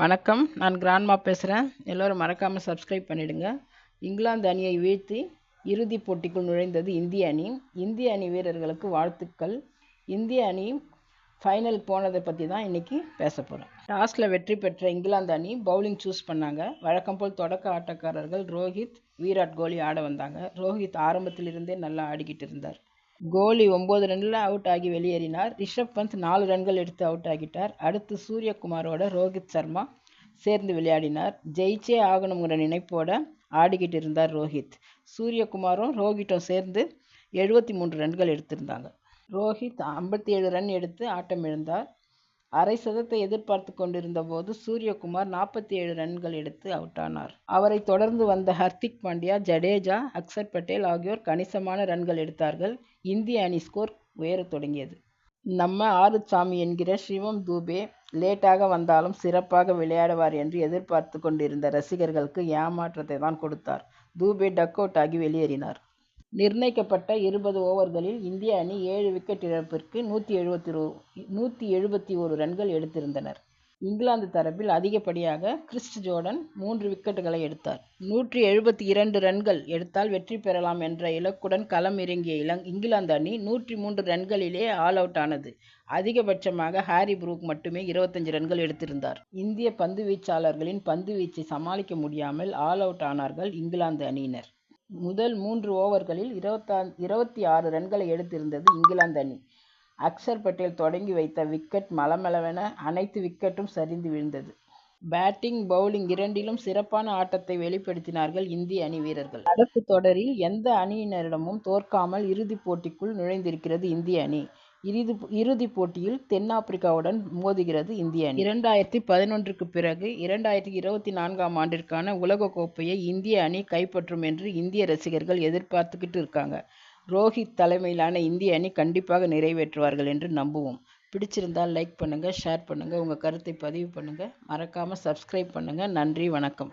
வணக்கம். நான் கிராண்ட்மா பேசுகிறேன் எல்லோரும் மறக்காமல் சப்ஸ்கிரைப் பண்ணிடுங்க. இங்கிலாந்து அணியை வீழ்த்தி இறுதிப் போட்டிக்குள் நுழைந்தது இந்திய அணி. இந்திய அணி வீரர்களுக்கு வாழ்த்துக்கள். இந்திய அணி ஃபைனலுக்கு போனதை பற்றி தான் இன்றைக்கி பேச போகிறேன் டாஸில் வெற்றி பெற்ற இங்கிலாந்து அணி பவுலிங் சூஸ் பண்ணாங்க. வழக்கம் போல் தொடக்க ஆட்டக்காரர்கள் ரோஹித் விராட் கோலி ஆட வந்தாங்க. ரோஹித் ஆரம்பத்திலிருந்தே நல்லா ஆடிக்கிட்டு இருந்தார். கோலி ஒம்பது ரன்னில் அவுட் ஆகி வெளியேறினார். ரிஷப் பந்த் நாலு ரன்கள் எடுத்து அவுட் ஆகிட்டார். அடுத்து சூரியகுமாரோட ரோஹித் சர்மா சேர்ந்து விளையாடினார். ஜெயிச்சே ஆகணுங்கிற நினைப்போட ஆடிக்கிட்டு இருந்தார் ரோஹித். சூரியகுமாரும் ரோஹித்தும் சேர்ந்து எழுபத்தி மூன்று ரன்கள் எடுத்திருந்தாங்க. ரோஹித் ஐம்பத்தி ஏழு ரன் எடுத்து ஆட்டம் இழந்தார் அரை சதத்தை எதிர்பார்த்து கொண்டிருந்த போது சூரியகுமார் நாற்பத்தி ஏழு ரன்கள் எடுத்து அவுட் ஆனார் அவரை தொடர்ந்து வந்த ஹர்திக் பாண்டியா ஜடேஜா அக்சர் பட்டேல் ஆகியோர் கணிசமான ரன்கள் எடுத்தார்கள். இந்திய அணி ஸ்கோர் உயரத் தொடங்கியது. நம்ம ஆறுசாமி என்கிற சிவம் தூபே லேட்டாக வந்தாலும் சிறப்பாக விளையாடுவார் என்று எதிர்பார்த்து கொண்டிருந்த ரசிகர்களுக்கு ஏமாற்றத்தை தான் கொடுத்தார். தூபே டக் அவுட் ஆகி வெளியேறினார். நிர்ணயிக்கப்பட்ட இருபது ஓவர்களில் இந்திய அணி ஏழு விக்கெட் இழப்பிற்கு நூற்றி எழுபத்தி நூற்றி எழுபத்தி ஒரு ரன்கள் எடுத்திருந்தனர். இங்கிலாந்து தரப்பில் அதிகப்படியாக கிறிஸ் ஜோர்டன் மூன்று விக்கெட்டுகளை எடுத்தார். நூற்றி எழுபத்தி இரண்டு ரன்கள் எடுத்தால் வெற்றி பெறலாம் என்ற இலக்குடன் களம் இறங்கிய இளங் இங்கிலாந்து அணி நூற்றி மூன்று ரன்களிலே ஆல் அவுட் ஆனது. அதிகபட்சமாக ஹாரி புரூக் மட்டுமே இருபத்தஞ்சு ரன்கள் எடுத்திருந்தார். இந்திய பந்து வீச்சாளர்களின் பந்து வீச்சை சமாளிக்க முடியாமல் ஆல் அவுட் ஆனார்கள் இங்கிலாந்து அணியினர். முதல் மூன்று ஓவர்களில் இருபத்தா இருபத்தி ஆறு ரன்களை எடுத்திருந்தது இங்கிலாந்து அணி. அக்சர் பட்டேல் தொடங்கி வைத்த விக்கெட் மலமளவென அனைத்து விக்கெட்டும் சரிந்து விழுந்தது. பேட்டிங் பவுலிங் இரண்டிலும் சிறப்பான ஆட்டத்தை வெளிப்படுத்தினார்கள் இந்திய அணி வீரர்கள். நடப்பு தொடரில் எந்த அணியினரிடமும் தோற்காமல் இறுதிப் போட்டிக்குள் நுழைந்திருக்கிறது இந்திய அணி. இறுதி இறுதிப் போட்டியில் தென்னாப்பிரிக்காவுடன் மோதுகிறது இந்திய அணி. இரண்டாயிரத்தி பதினொன்றுக்கு பிறகு இரண்டாயிரத்தி இருபத்தி நான்காம் ஆண்டிற்கான உலகக்கோப்பையை இந்திய அணி கைப்பற்றும் என்று இந்திய ரசிகர்கள் எதிர்பார்த்துக்கிட்டு இருக்காங்க. ரோஹித் தலைமையிலான இந்திய அணி கண்டிப்பாக நிறைவேற்றுவார்கள் என்று நம்புவோம். பிடிச்சிருந்தால் லைக் பண்ணுங்கள் ஷேர் பண்ணுங்கள் உங்கள் கருத்தை பதிவு பண்ணுங்கள் மறக்காமல் சப்ஸ்கிரைப் பண்ணுங்கள் நன்றி வணக்கம்.